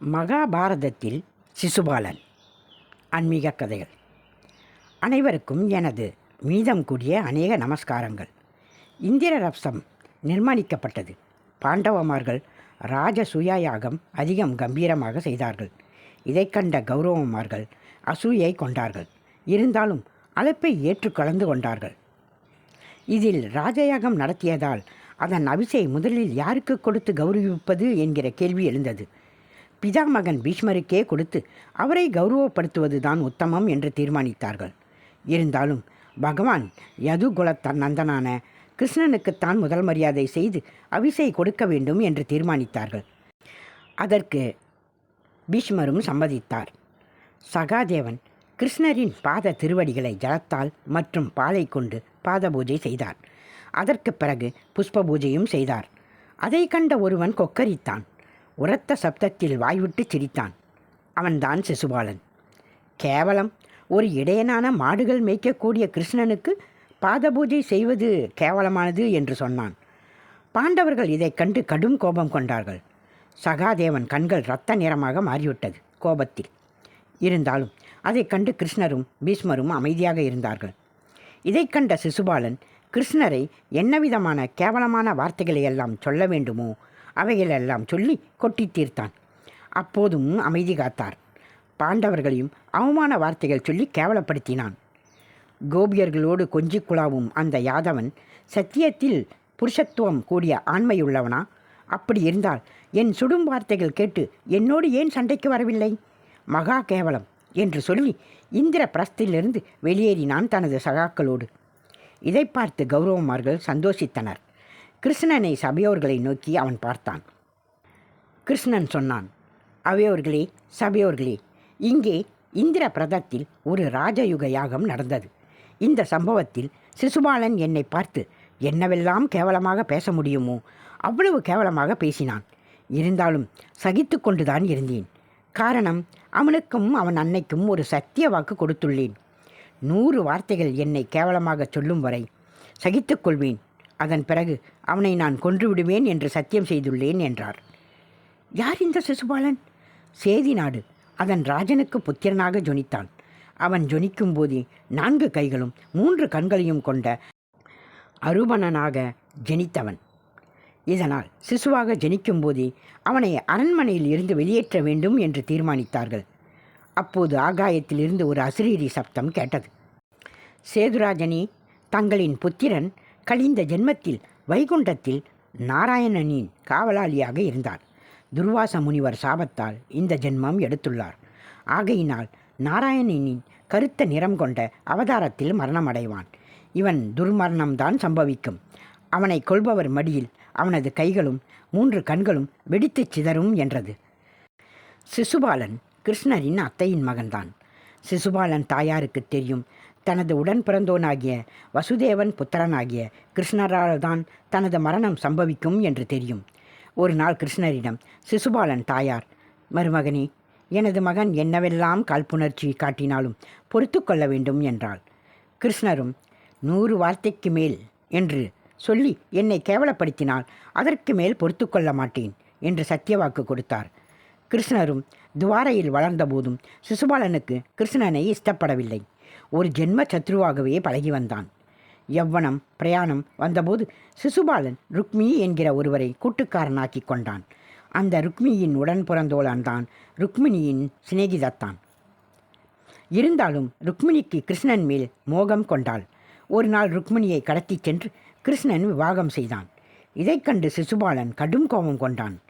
மகாபாரதத்தில் சிசுபாலன். ஆன்மீக கதைகள். அனைவருக்கும் எனது மீதம் கூடிய அநேக நமஸ்காரங்கள். இந்திர ரப்சம் நிர்மாணிக்கப்பட்டது. பாண்டவமார்கள் ராஜ சுயாயாகம் அதிகம் கம்பீரமாக செய்தார்கள். இதை கண்ட கௌரவமார்கள் அசூயை கொண்டார்கள். இருந்தாலும் அழைப்பை ஏற்று கலந்து கொண்டார்கள். இதில் ராஜயாகம் நடத்தியதால் அதன் அபிசை முதலில் யாருக்கு கொடுத்து கௌரவிப்பது என்கிற கேள்வி எழுந்தது. பிதாமகன் பீஷ்மருக்கே கொடுத்து அவரை கௌரவப்படுத்துவதுதான் உத்தமம் என்று தீர்மானித்தார்கள். இருந்தாலும் பகவான் யதுகுலத்தன் நந்தனான கிருஷ்ணனுக்குத்தான் முதல் மரியாதை செய்து அவிசை கொடுக்க வேண்டும் என்று தீர்மானித்தார்கள். அதற்கு பீஷ்மரும் சம்மதித்தார். சகாதேவன் கிருஷ்ணரின் பாத திருவடிகளை ஜலத்தால் மற்றும் பாலை கொண்டு பாத பூஜை செய்தார். அதற்கு பிறகு புஷ்ப பூஜையும் செய்தார். அதை கண்ட ஒருவன் கொக்கரித்தான். உரத்த சப்தத்தில் வாய்விட்டு சிரித்தான். அவன்தான் சிசுபாலன். கேவலம் ஒரு இடையனான மாடுகள் மேய்க்கக்கூடிய கிருஷ்ணனுக்கு பாத பூஜை செய்வது கேவலமானது என்று சொன்னான். பாண்டவர்கள் இதைக் கண்டு கடும் கோபம் கொண்டார்கள். சகாதேவன் கண்கள் இரத்த நிறமாக மாறிவிட்டது கோபத்தில். இருந்தாலும் அதைக் கண்டு கிருஷ்ணரும் பீஷ்மரும் அமைதியாக இருந்தார்கள். இதைக் கண்ட சிசுபாலன் கிருஷ்ணரை என்னவிதமான கேவலமான வார்த்தைகளை எல்லாம் சொல்ல வேண்டுமோ அவைகளெல்லாம் சொல்லி கொட்டி தீர்த்தான். அப்போதும் அமைதி காத்தார். பாண்டவர்களையும் அவமான வார்த்தைகள் சொல்லி கேவலப்படுத்தினான். கோபியர்களோடு கொஞ்சி குழாவும் அந்த யாதவன் சத்தியத்தில் புருஷத்துவம் கூடிய ஆண்மையுள்ளவனா? அப்படி இருந்தால் என் சுடும் வார்த்தைகள் கேட்டு என்னோடு ஏன் சண்டைக்கு வரவில்லை? மகா கேவலம் என்று சொல்லி இந்திர பிரஸ்திலிருந்து வெளியேறினான் தனது சகாக்களோடு. இதை பார்த்து கௌரவமார்கள் சந்தோஷித்தனர். கிருஷ்ணனை சபையோர்களை நோக்கி அவன் பார்த்தான். கிருஷ்ணன் சொன்னான் அவையோர்களே சபையோர்களே இங்கே இந்திர பிரதத்தில் ஒரு ராஜயுக யாகம் நடந்தது. இந்த சம்பவத்தில் சிசுபாலன் என்னை பார்த்து என்னவெல்லாம் கேவலமாக பேச முடியுமோ அவ்வளவு கேவலமாக பேசினான். இருந்தாலும் சகித்து கொண்டுதான் இருந்தேன். காரணம் அவனுக்கும் அவன் அன்னைக்கும் ஒரு சத்திய வாக்கு கொடுத்துள்ளேன். நூறு வார்த்தைகள் என்னை கேவலமாக சொல்லும் வரை சகித்துக்கொள்வேன் அதன் பிறகு அவனை நான் கொன்று விடுவேன் என்று சத்தியம் செய்துள்ளேன் என்றார். யார் இந்த சிசுபாலன்? சேதி நாடு. அதன் ராஜனுக்கு புத்திரனாக ஜொனித்தான். அவன் ஜொனிக்கும் போதே நான்கு கைகளும் மூன்று கண்களையும் கொண்ட அருபணனாக ஜெனித்தவன். இதனால் சிசுவாக ஜெனிக்கும் போதே அவனை அரண்மனையில் இருந்து வெளியேற்ற வேண்டும் என்று தீர்மானித்தார்கள். அப்போது ஆகாயத்திலிருந்து ஒரு அசிரீரி சப்தம் கேட்டது. சேதுராஜனே தங்களின் புத்திரன் கழிந்த ஜென்மத்தில் வைகுண்டத்தில் நாராயணனின் காவலாளியாக இருந்தார். துர்வாச முனிவர் சாபத்தால் இந்த ஜென்மம் எடுத்துள்ளார். ஆகையினால் நாராயணனின் கருத்த நிறம் கொண்ட அவதாரத்தில் மரணமடைவான். இவன் துர்மரணம்தான் சம்பவிக்கும். அவனை கொள்பவர் மடியில் அவனது கைகளும் மூன்று கண்களும் வெடித்துச் சிதறும் என்றது. சிசுபாலன் கிருஷ்ணரின் அத்தையின் மகன்தான். சிசுபாலன் தாயாருக்கு தெரியும். தனது உடன் பிறந்தோனாகிய வசுதேவன் புத்திரனாகிய கிருஷ்ணரால் தான் தனது மரணம் சம்பவிக்கும் என்று தெரியும். ஒரு நாள் கிருஷ்ணரிடம் சிசுபாலன் தாயார் மருமகனே எனது மகன் என்னவெல்லாம் காழ்ப்புணர்ச்சி காட்டினாலும் பொறுத்து கொள்ள வேண்டும் என்றாள். கிருஷ்ணரும் நூறு வார்த்தைக்கு மேல் என்று சொல்லி என்னை கேவலப்படுத்தினால் அதற்கு மேல் பொறுத்து கொள்ள மாட்டேன் என்று சத்தியவாக்கு கொடுத்தார். கிருஷ்ணரும் துவாரையில் வளர்ந்தபோதும் சிசுபாலனுக்கு கிருஷ்ணனை இஷ்டப்படவில்லை. ஒரு ஜென்ம சத்ருவாகவே பழகி வந்தான். யவ்வனம் பிரயாணம் வந்தபோது சிசுபாலன் ருக்மி என்கிற ஒருவரை கூட்டுக்காரனாக்கி கொண்டான். அந்த ருக்மியின் உடன் பிறந்தோளான் தான் ருக்மிணியின் சிநேகிதத்தான். இருந்தாலும் ருக்மிணிக்கு கிருஷ்ணன் மேல் மோகம் கொண்டாள். ஒரு நாள் ருக்மிணியை கடத்திச் சென்று கிருஷ்ணன் விவாகம் செய்தான். இதைக் கண்டு சிசுபாலன் கடும் கோபம் கொண்டான்.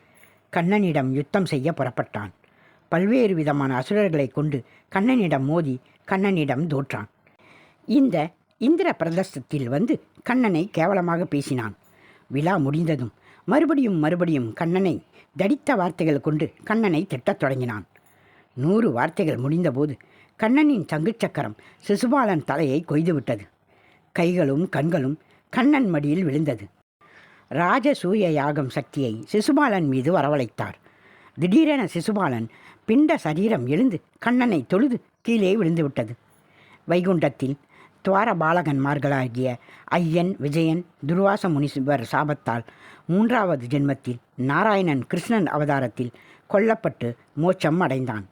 கண்ணனிடம் யுத்தம் செய்ய புறப்பட்டான். பல்வேறு விதமான அசுரர்களை கொண்டு கண்ணனிடம் மோதி கண்ணனிடம் தோற்றான். இந்த இந்திர பிரதஸ்தத்தில் வந்து கண்ணனை கேவலமாக பேசினான். விழா முடிந்ததும் மறுபடியும் மறுபடியும் கண்ணனை தடித்த வார்த்தைகள் கொண்டு கண்ணனை திட்டத் தொடங்கினான். நூறு வார்த்தைகள் முடிந்தபோது கண்ணனின் சங்குச்சக்கரம் சிசுபாலன் தலையை கொய்துவிட்டது. கைகளும் கண்களும் கண்ணன் மடியில் விழுந்தது. ராஜசூய யாகம் சக்தியை சிசுபாலன் மீது வரவழைத்தார். திடீரென சிசுபாலன் பிண்ட சரீரம் எழுந்து கண்ணனை தொழுது கீழே விழுந்துவிட்டது. வைகுண்டத்தில் துவார பாலகன்மார்களாகிய ஐயன் விஜயன் துர்வாச முனிசுவர் சாபத்தால் மூன்றாவது ஜென்மத்தில் நாராயணன் கிருஷ்ணன் அவதாரத்தில் கொல்லப்பட்டு மோட்சம் அடைந்தான்.